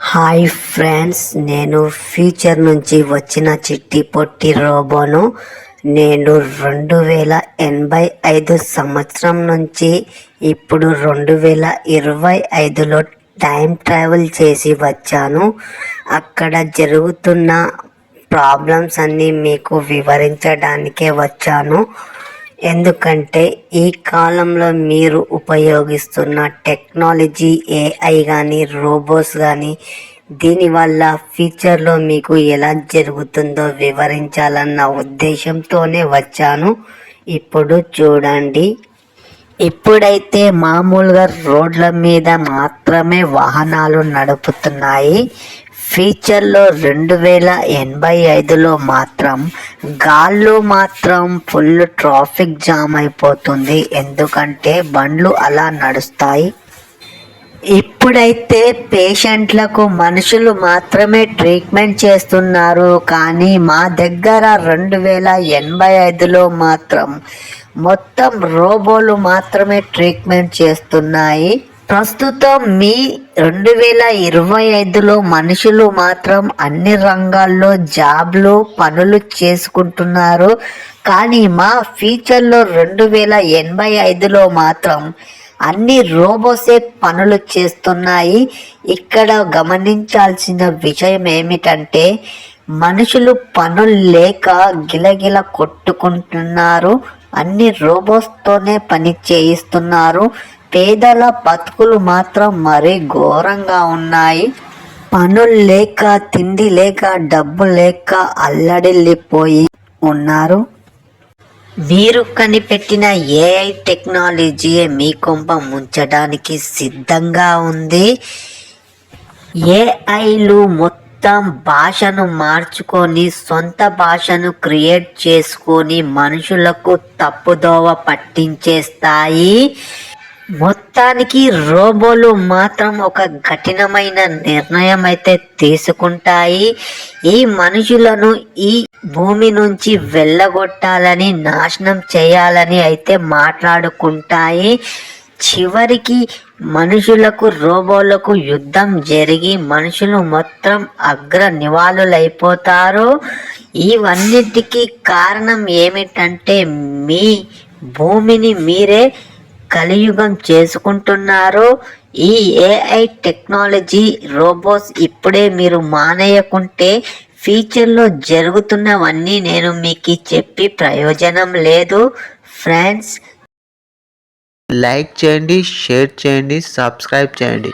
Hi friends నేను future నుంచి వచ్చిన చిట్టి పొట్టి రోబోను. నేను రెండు వేల ఎనభై ఐదు సంవత్సరం నుంచి ఇప్పుడు రెండు వేల ఇరవై ఐదులో టైం ట్రావెల్ చేసి వచ్చాను. అక్కడ జరుగుతున్న ప్రాబ్లమ్స్ అన్నీ మీకు వివరించడానికే వచ్చాను. ఎందుకంటే ఈ కాలంలో మీరు ఉపయోగిస్తున్న టెక్నాలజీ ఏఐ కానీ రోబోస్ కానీ దీనివల్ల ఫ్యూచర్లో మీకు ఎలా జరుగుతుందో వివరించాలన్న ఉద్దేశంతోనే వచ్చాను. ఇప్పుడు చూడండి. ఇప్పుడైతే మామూలుగా రోడ్ల మీద మాత్రమే వాహనాలు నడుపుతున్నాయి. ఫ్యూచర్లో రెండు వేల ఎనభై ఐదులో మాత్రం గాల్లో మాత్రం ఫుల్ ట్రాఫిక్ జామ్ అయిపోతుంది. ఎందుకంటే బండ్లు అలా నడుస్తాయి. ఇప్పుడైతే పేషెంట్లకు మనుషులు మాత్రమే ట్రీట్మెంట్ చేస్తున్నారు. కానీ మా దగ్గర రెండు వేల ఎనభై ఐదులో మాత్రం మొత్తం రోబోలు మాత్రమే ట్రీట్మెంట్ చేస్తున్నాయి. ప్రస్తుతం మీ రెండు వేల ఇరవై ఐదులో మనుషులు మాత్రం అన్ని రంగాల్లో జాబ్లు పనులు చేసుకుంటున్నారు. కానీ మా ఫ్యూచర్లో రెండు వేల ఎనభై ఐదులో మాత్రం అన్ని రోబోసే పనులు చేస్తున్నాయి. ఇక్కడ గమనించాల్సిన విషయం ఏమిటంటే మనుషులు పనులు లేక గిలగిల కొట్టుకుంటున్నారు. అన్ని రోబోస్తోనే పని చేయిస్తున్నారు. పేదల బతుకులు మాత్రం మరీ ఘోరంగా ఉన్నాయి. పనులు లేక తిండి లేక డబ్బు లేక అల్లడిల్లిపోయి ఉన్నారు. మీరు కనిపెట్టిన ఏఐ టెక్నాలజీ మీ కొంప ముంచడానికి సిద్ధంగా ఉంది. ఏఐలు మొత్తం భాషను మార్చుకొని సొంత భాషను క్రియేట్ చేసుకొని మనుషులకు తప్పుదోవ పట్టించేస్తాయి. మొత్తానికి రోబోలు మాత్రం ఒక కఠినమైన నిర్ణయం అయితే తీసుకుంటాయి. ఈ మనుషులను ఈ భూమి నుంచి వెళ్ళగొట్టాలని నాశనం చేయాలని అయితే మాట్లాడుకుంటాయి. చివరికి మనుషులకు రోబోలకు యుద్ధం జరిగి మనుషులు మొత్తం అగ్ర నివాళులైపోతారు. ఇవన్నిటికీ కారణం ఏమిటంటే మీ భూమిని మీరే కలియుగం చేసుకుంటున్నారు ఈ ఏఐ టెక్నాలజీ రోబోస్ ఇప్పుడే మీరు మానేయకుంటే ఫ్యూచర్లో జరుగుతున్నవన్నీ నేను మీకు చెప్పి ప్రయోజనం లేదు. ఫ్రెండ్స్ లైక్ చేయండి షేర్ చేయండి సబ్స్క్రైబ్ చేయండి.